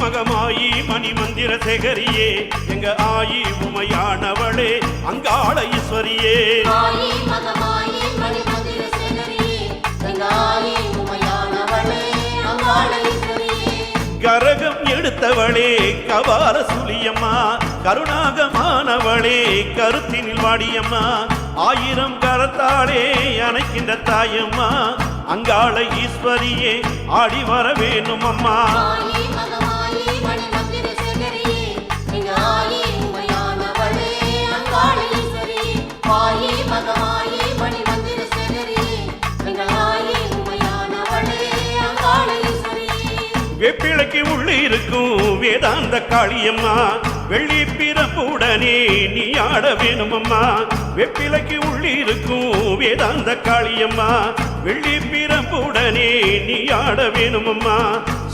மகமாயி மணி மந்திர சேகரியே எங்க ஆயி உமையானவளே அங்காள ஈஸ்வரியே. கரகம் எடுத்தவளே கபால சுலியம்மா கருணாகமானவளே கருத்தினில் வாடியம்மா ஆயிரம் கரத்தாளே அணைக்கின்ற தாயம்மா அங்காள ஈஸ்வரியே ஆடி வர வேணும் அம்மா ஆயி மகமாயி மணிமந்திர சேகரியே எங்காயி உமையானவளே அங்காளீஸ்வரியே வெப்பிளைக்கு உள்ளே இருக்கும் வேதாந்த காளியம்மா வெள்ளி பிறப்புடனே நீ ஆட வேணுமம்மா. வெப்பிலைக்கு உள்ளே இருக்கும் வேதாந்த காளியம்மா வெள்ளி பிறப்புடனே நீ ஆட வேணுமம்மா.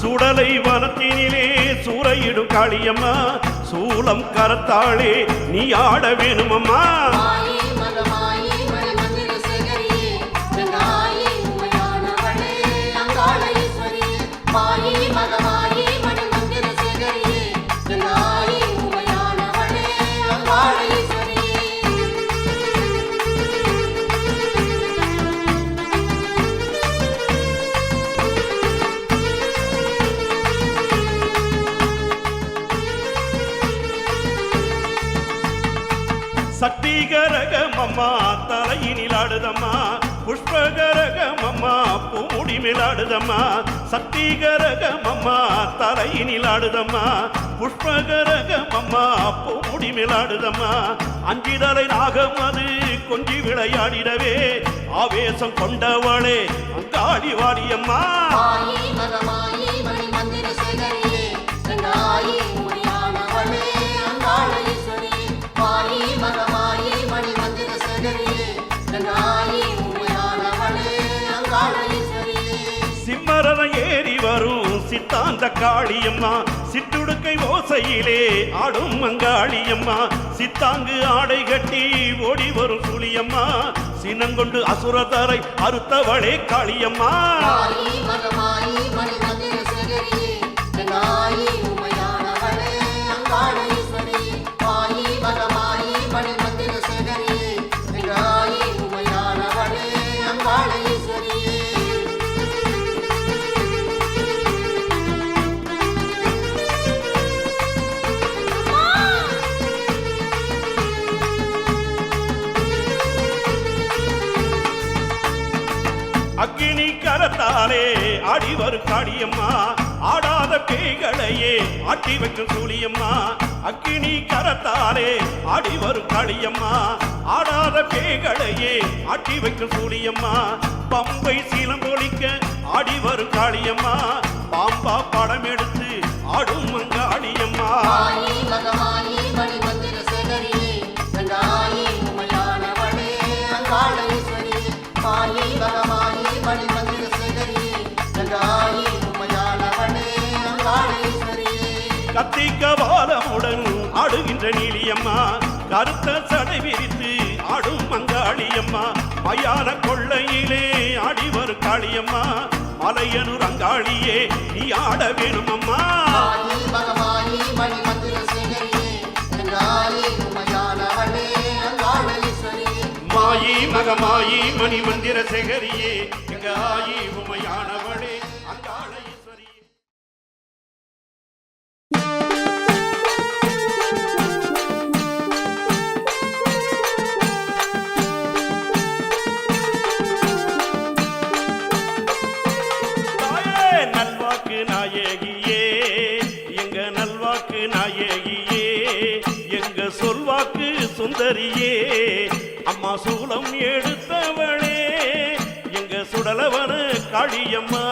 சுடலை வனத்தினிலே சூறையிடும் காளியம்மா சூலம் கரத்தாளே நீ ஆட வேணுமம்மா. my பூமுடி மேலாடுதம்மா சக்திகரகமம்மா தலையினில் ஆடுதம்மா புஷ்பகரகமம்மா பூமுடி மேலாடுதம்மா. அஞ்சிதலை நாகம் அது கொஞ்சி விளையாடிடவே. ஆவேசம் கொண்டவளே அங்காடி வாடியம்மா. ஆயி மகமாயி மணிமந்திர சேகரியே எங்காயி சித்தாந்த காளியம்மா சிற்றுடுக்கை ஓசையிலே ஆடும் மங்காளியம்மா சித்தாங்கு ஆடை கட்டி ஓடி வரும் சுழியம்மா சினங்கொண்டு அசுரதரை அறுத்தவளே காளியம்மா. கரத்தாலே ஆடி காடியம்மா ஆடாத பேய்களையே ஆட்டி வைக்கும் சூழியம்மா. அக்கினி கரத்தாலே ஆடி காளியம்மா ஆடாத பேய்களையே ஆட்டி வைக்கும் சூழியம்மா. பம்பை சீலம் ஒழிக்க வரும் காளியம்மா பாம்பா படம் எடுத்து ஆடும் மங்காளியம்மா ஆயி பகவான் கத்தி கபாலமுடன் ஆடுகின்ற நீலியம்மா. கருத்த சடை விரித்து ஆடும் மங்காளியம்மா. மயான கொள்ளையிலே ஆடி வரும் காளியம்மா. மலையனூர் அங்காளியே நீ ஆட வேணுமம்மா. ஆயி மகமாயி மணிமந்திர சேகரியே மாயி மகமாயி எங்க ஆயி உமையானவளே சுந்தரியே அம்மா சூலம் எடுத்தவளே எங்க சுடலவன காளியம்மா.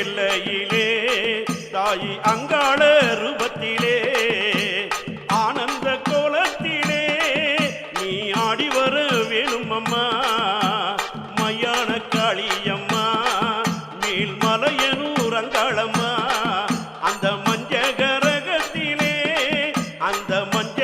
இல்லையிலே தாயி அங்காள ரூபத்திலே ஆனந்த கோலத்திலே நீ ஆடி வர வேணும் அம்மா. மையான காளியம்மா மேல் மலையனூர் அங்காளம்மா. அந்த மஞ்ச கரகத்திலே அந்த மஞ்ச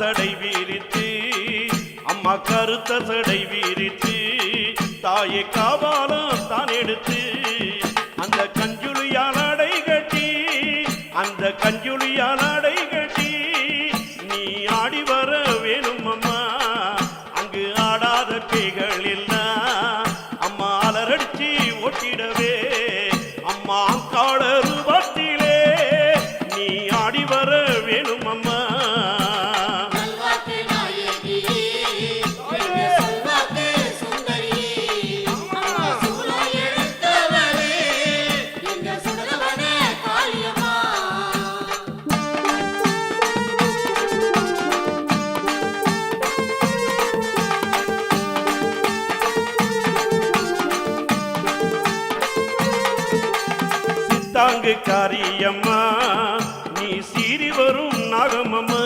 சடை வீரித்து அம்மா கருத்த சடை வீரித்து தாயை காவாலம் தான் எடுத்து தாங்கு காரியம்மா. நீ சீறி வரும் நாகமம்மா.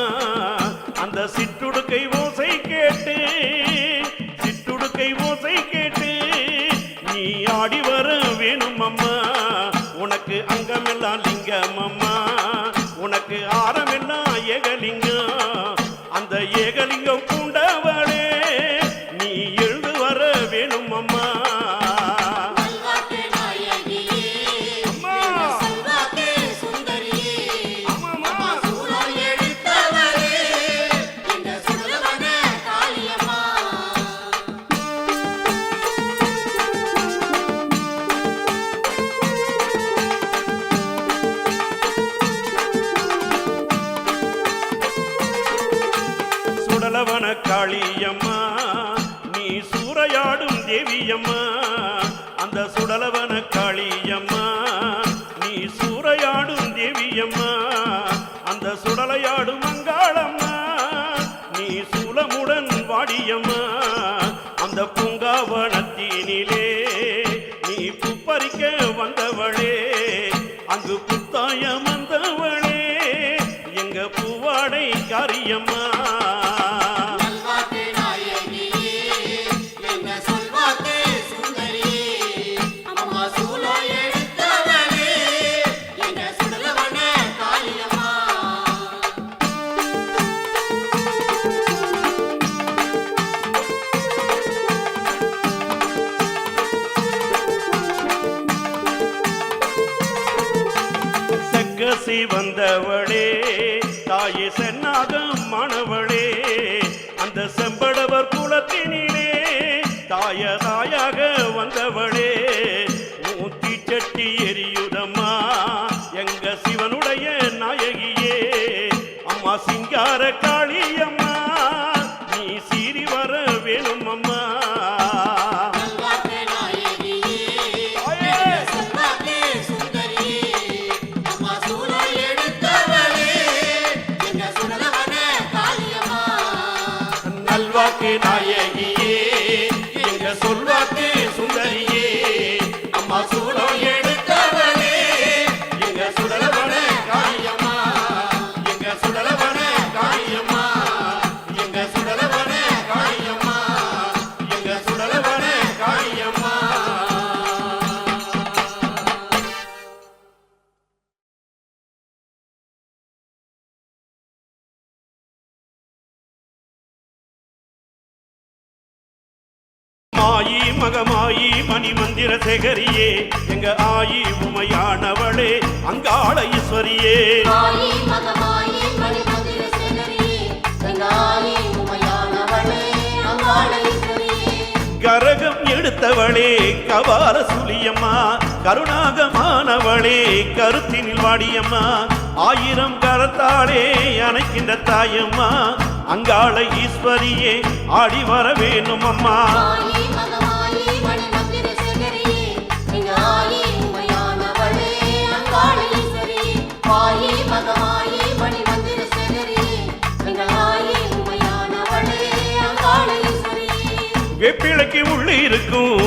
அந்த சிற்றுடுக்கை காளியம்மா நீ சூறையாடும் தேவியம்மா அந்த சுடலையாடும் அங்காளம்மா நீ சூலமுடன் வாடியம்மா அந்த பூங்காவனத்தினிலே நீ புப்பறிக்க வந்தவளே அங்கு புத்தாயம் வந்தவளே எங்க பூவாடை காரியம்மா. செக்கசி வந்தவளே தாயே சென்னாகம் மாணவளே அந்த செம்படவர் குலத்தினி Vakina Yeg. மாயி மணி மந்திர சேகரியே எங்க ஆயி உமையானவளே அங்காள ஈஸ்வரியே. கரகம் எடுத்தவளே கபால சுலியம்மா கருணாகமானவளே கருத்தினில் வாடியம்மா ஆயிரம் கரத்தாளே அணைக்கின்ற தாயம்மா அங்காள ஈஸ்வரியே ஆடி வர வேணும் அம்மா உமையானவளே உள்ளே இருக்கும்